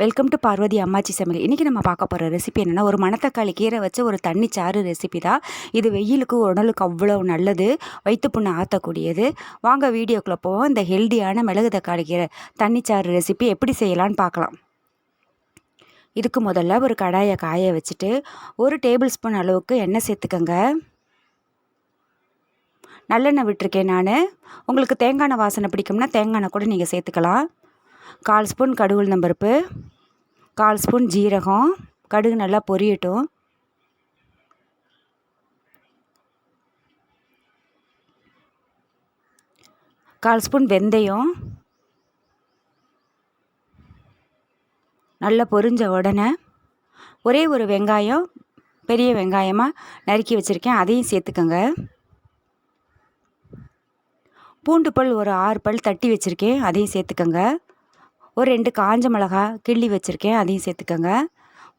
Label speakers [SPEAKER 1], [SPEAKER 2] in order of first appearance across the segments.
[SPEAKER 1] Welcome to Parvati அம்மாச்சி சமையல் இன்றைக்கி நம்ம பார்க்க போகிற ரெசிபி என்னென்னா ஒரு மணத்தக்காளி கீரை வச்சு ஒரு தண்ணி சாறு ரெசிபி தான். இது வெயிலுக்கு உடலுக்கு அவ்வளோ நல்லது. வயிற்று புண்ணை ஆற்றக்கூடியது வாங்க வீடியோக்குள்ளே போவோம். இந்த ஹெல்தியான மிளகு தக்காளி கீரை தண்ணி சாறு ரெசிபி எப்படி செய்யலான்னு பார்க்கலாம். இதுக்கு முதல்ல ஒரு கடாயை காய வச்சுட்டு ஒரு டேபிள் ஸ்பூன் அளவுக்கு எண்ணெய் சேர்த்துக்கோங்க. நல்லெண்ணெய் விட்டுருக்கேன் நான். உங்களுக்கு தேங்காய் எண்ணெய் வாசனை பிடிக்கும்னா தேங்காய் எண்ணெய் கூட நீங்கள் சேர்த்துக்கலாம். கால் ஸ்பூன் கடுகு உளுந்தம்பருப்பு கால் ஸ்பூன் ஜீரகம். கடுகு நல்லா பொரியட்டும். கால் ஸ்பூன் வெந்தயம். நல்லா பொரிஞ்ச உடனே ஒரே ஒரு வெங்காயம் பெரிய வெங்காயமாக நறுக்கி வச்சுருக்கேன். அதையும் சேர்த்துக்கோங்க. பூண்டு பல் ஒரு ஆறு பல் தட்டி வச்சுருக்கேன். அதையும் சேர்த்துக்கோங்க. ஒரு ரெண்டு காஞ்ச மிளகா கிள்ளி வச்சுருக்கேன் அதையும் சேர்த்துக்கோங்க.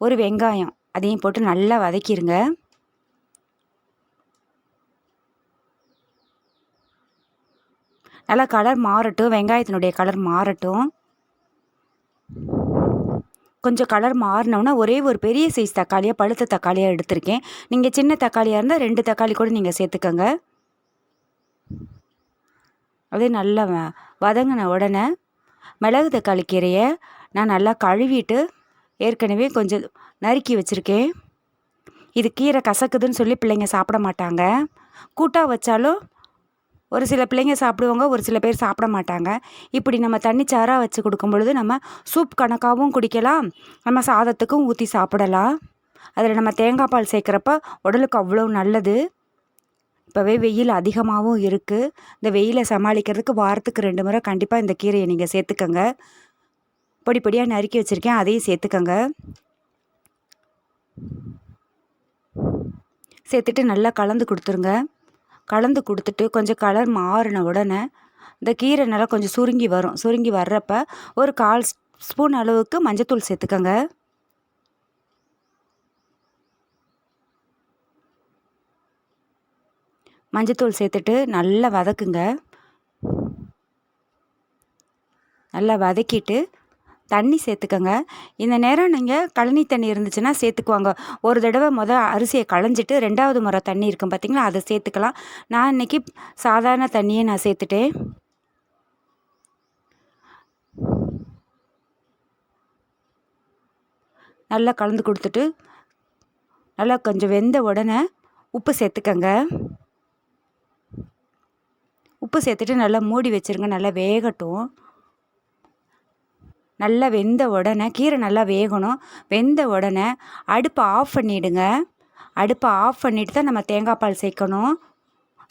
[SPEAKER 1] ஒரு வெங்காயம் அதையும் போட்டு நல்லா வதக்கிடுங்க நல்லா கலர் மாறட்டும் வெங்காயத்தினுடைய கலர் மாறட்டும். கொஞ்சம் கலர் மாறினோம்னா ஒரே ஒரு பெரிய சைஸ் தக்காளியாக பழுத்த தக்காளியாக எடுத்திருக்கேன். நீங்கள் சின்ன தக்காளியாக இருந்தால் ரெண்டு தக்காளி கூட நீங்கள் சேர்த்துக்கோங்க. அதே நல்லா வதங்கின உடனே மிளகு தக்காளி கீரையை நான் நல்லா கழுவிட்டு ஏற்கனவே கொஞ்சம் நறுக்கி வச்சுருக்கேன். இது கீரை கசக்குதுன்னு சொல்லி பிள்ளைங்க சாப்பிட மாட்டாங்க. கூட்டாக வச்சாலும் ஒரு சில பிள்ளைங்க சாப்பிடுவாங்க ஒரு சில பேர் சாப்பிட மாட்டாங்க. இப்படி நம்ம தண்ணி சாராக வச்சு கொடுக்கும் பொழுது நம்ம சூப் கணக்காகவும் குடிக்கலாம் நம்ம சாதத்துக்கும் ஊற்றி சாப்பிடலாம். அதில் நம்ம தேங்காய் பால் சேர்க்குறப்ப உடலுக்கு அவ்வளோ நல்லது. இப்போவே வெயில் அதிகமாகவும் இருக்குது இந்த வெயிலை சமாளிக்கிறதுக்கு வாரத்துக்கு ரெண்டு முறை கண்டிப்பாக இந்த கீரையை நீங்கள் சேர்த்துக்கங்க. பொடி பொடியாக நறுக்கி வச்சுருக்கேன் அதையும் சேர்த்துக்கங்க. சேர்த்துட்டு நல்லா கலந்து கொடுத்துருங்க. கலந்து கொடுத்துட்டு கொஞ்சம் கலர் மாறின உடனே இந்த கீரை நல்லா கொஞ்சம் சுருங்கி வரும். சுருங்கி வர்றப்ப ஒரு கால் ஸ்பூன் அளவுக்கு மஞ்சத்தூள் சேர்த்துக்கங்க. மஞ்சத்தூள் சேர்த்துட்டு நல்லா வதக்குங்க. நல்லா வதக்கிட்டு தண்ணி சேர்த்துக்கோங்க. இந்த நேரம் நீங்கள் கழனி தண்ணி இருந்துச்சுன்னா சேர்த்துக்குவாங்க. ஒரு தடவை மொதல் அரிசியை களைஞ்சிட்டு ரெண்டாவது முறை தண்ணி இருக்கும் பார்த்திங்களா அதை சேர்த்துக்கலாம். நான் இன்றைக்கி சாதாரண தண்ணியை நான் சேர்த்துட்டேன். நல்லா கலந்து கொடுத்துட்டு நல்லா கொஞ்சம் வெந்த உடனே உப்பு சேர்த்துக்கங்க. உப்பு சேர்த்துட்டு நல்லா மூடி வச்சுருங்க. நல்லா வேகட்டும். நல்லா வெந்த உடனே கீரை நல்லா வேகணும். வெந்த உடனே அடுப்பை ஆஃப் பண்ணிவிடுங்க அடுப்பை ஆஃப் பண்ணிவிட்டு தான் நம்ம தேங்காய் பால் சேர்க்கணும்.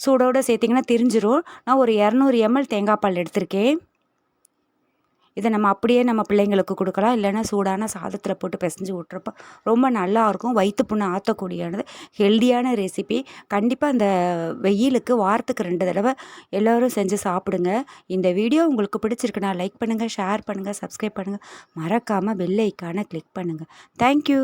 [SPEAKER 1] சூடோடு சேர்த்திங்கன்னா தெரிஞ்சிடும் நான் ஒரு இரநூறு எம்எல் தேங்காய் பால் எடுத்திருக்கேன். இதை நம்ம அப்படியே நம்ம பிள்ளைங்களுக்கு கொடுக்கலாம். இல்லைன்னா சூடான சாதத்தில் போட்டு பிசைஞ்சு விட்றப்ப ரொம்ப நல்லாயிருக்கும் வயிற்று புண்ணு ஆற்றக்கூடியானது ஹெல்தியான ரெசிபி கண்டிப்பாக அந்த வெயிலுக்கு வாரத்துக்கு ரெண்டு தடவை எல்லோரும் செஞ்சு சாப்பிடுங்க. இந்த வீடியோ உங்களுக்கு பிடிச்சிருக்குன்னா லைக் பண்ணுங்கள் ஷேர் பண்ணுங்கள் சப்ஸ்கிரைப் பண்ணுங்கள் மறக்காமல் பெல் ஐக்கானை கிளிக் பண்ணுங்கள் தேங்க்யூ